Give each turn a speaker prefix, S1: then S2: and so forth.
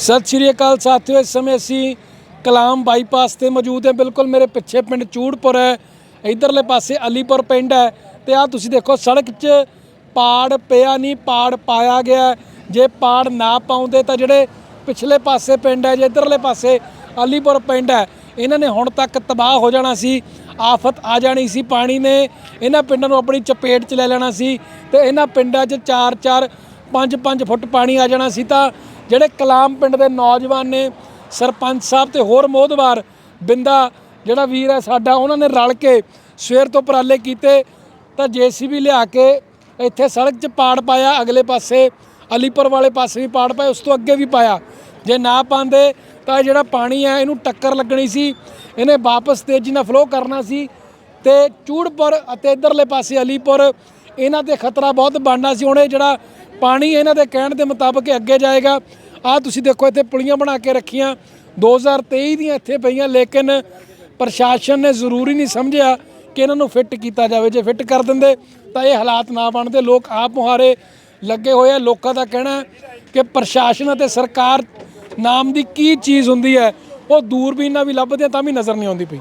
S1: ਸਤਿ ਸ਼੍ਰੀ ਅਕਾਲ ਸਾਥੀਓ, ਇਸ ਸਮੇਂ ਅਸੀਂ ਕਲਾਮ ਬਾਈਪਾਸ ਤੇ ਮੌਜੂਦ ਹਾਂ। ਬਿਲਕੁਲ ਮੇਰੇ ਪਿੱਛੇ ਪਿੰਡ ਚੂੜਪੁਰ ਹੈ, ਇਧਰਲੇ ਪਾਸੇ ਅਲੀਪੁਰ ਪਿੰਡ ਹੈ ਤੇ ਆ ਤੁਸੀਂ ਦੇਖੋ, ਸੜਕ 'ਚ ਪਾੜ ਪਿਆ ਨਹੀਂ, ਪਾੜ ਪਾਇਆ ਗਿਆ ਜੇ ਪਾੜ ਨਾ ਪਾਉਂਦੇ ਤਾਂ ਜਿਹੜੇ ਪਿਛਲੇ ਪਾਸੇ ਪਿੰਡ ਹੈ, ਜੇ ਇਧਰਲੇ ਪਾਸੇ ਅਲੀਪੁਰ ਪਿੰਡ ਹੈ, ਇਹਨਾਂ ਨੇ ਹੁਣ ਤੱਕ ਤਬਾਹ ਹੋ ਜਾਣਾ ਸੀ, ਆਫਤ ਆ ਜਾਣੀ ਸੀ ਪਾਣੀ ਨੇ। ਇਹਨਾਂ ਪਿੰਡਾਂ ਨੂੰ ਆਪਣੀ ਚਪੇਟ 'ਚ ਲੈ ਲੈਣਾ ਸੀ ਤੇ ਇਹਨਾਂ ਪਿੰਡਾਂ 'ਚ 4-4 5-5 ਫੁੱਟ ਪਾਣੀ ਆ ਜਾਣਾ ਸੀ ਤਾਂ ਜਿਹੜੇ ਕਲਾਮ ਪਿੰਡ ਦੇ ਨੌਜਵਾਨ ਨੇ ਸਰਪੰਚ ਸਾਹਿਬ ਤੇ ਹੋਰ ਮੋਹਦਵਾਰ ਬਿੰਦਾ, ਜਿਹੜਾ ਵੀਰ ਹੈ ਸਾਡਾ, ਉਹਨਾਂ ਨੇ ਰਲ ਕੇ ਸਵੇਰ ਤੋਂ ਉਪਰਾਲੇ ਕੀਤੇ ਤਾਂ ਜੀਸੀਬੀ ਲਿਆ ਕੇ ਇੱਥੇ ਸੜਕ 'ਚ ਪਾੜ ਪਾਇਆ, ਅਗਲੇ ਪਾਸੇ ਅਲੀਪੁਰ ਵਾਲੇ ਪਾਸੇ ਵੀ ਪਾੜ ਪਾਇਆ, ਉਸ ਤੋਂ ਅੱਗੇ ਵੀ ਪਾਇਆ। ਜੇ ਨਾ ਪਾਉਂਦੇ ਤਾਂ ਇਹ ਜਿਹੜਾ ਪਾਣੀ ਹੈ, ਇਹਨੂੰ ਟੱਕਰ ਲੱਗਣੀ ਸੀ। ਇਹਨੇ ਵਾਪਸ ਤੇਜ਼ੀ ਨਾਲ ਫਲੋ ਕਰਨਾ ਸੀ ਤੇ ਚੂੜਪੁਰ ਅਤੇ ਇਧਰਲੇ ਪਾਸੇ ਅਲੀਪੁਰ ਇਹਨਾਂ ਤੇ ਖਤਰਾ ਬਹੁਤ ਬਣਨਾ ਸੀ। ਹੁਣ ਇਹ ਜਿਹੜਾ ਪਾਣੀ ਇਹਨਾਂ ਦੇ ਕਹਿਣ ਦੇ ਮੁਤਾਬਕ ਅੱਗੇ ਜਾਏਗਾ। ਆ ਤੁਸੀਂ ਦੇਖੋ, ਇੱਥੇ ਪੁਲੀਆਂ ਬਣਾ ਕੇ ਰੱਖੀਆਂ। 2023 ਦੀਆਂ ਇੱਥੇ ਪਈਆਂ, ਲੇਕਿਨ ਪ੍ਰਸ਼ਾਸਨ ਨੇ ਜ਼ਰੂਰੀ ਨਹੀਂ ਸਮਝਿਆ ਕਿ ਇਹਨਾਂ ਨੂੰ ਫਿੱਟ ਕੀਤਾ ਜਾਵੇ। ਜੇ ਫਿੱਟ ਕਰ ਦਿੰਦੇ, ਤਾਂ ਇਹ ਹਾਲਾਤ ਨਾ ਬਣਦੇ। ਲੋਕ ਆਪ ਮੁਹਾਰੇ ਲੱਗੇ ਹੋਏ ਆ। ਲੋਕਾਂ ਦਾ ਕਹਿਣਾ ਕਿ ਪ੍ਰਸ਼ਾਸਨ ਅਤੇ ਸਰਕਾਰ ਨਾਮ ਦੀ ਕੀ ਚੀਜ਼ ਹੁੰਦੀ ਹੈ, ਉਹ ਦੂਰਬੀਨ ਨਾਲ ਵੀ ਲੱਭਦੇ ਆ, ਤਾਂ ਵੀ ਨਜ਼ਰ ਨਹੀਂ ਆਉਂਦੀ ਪਈ।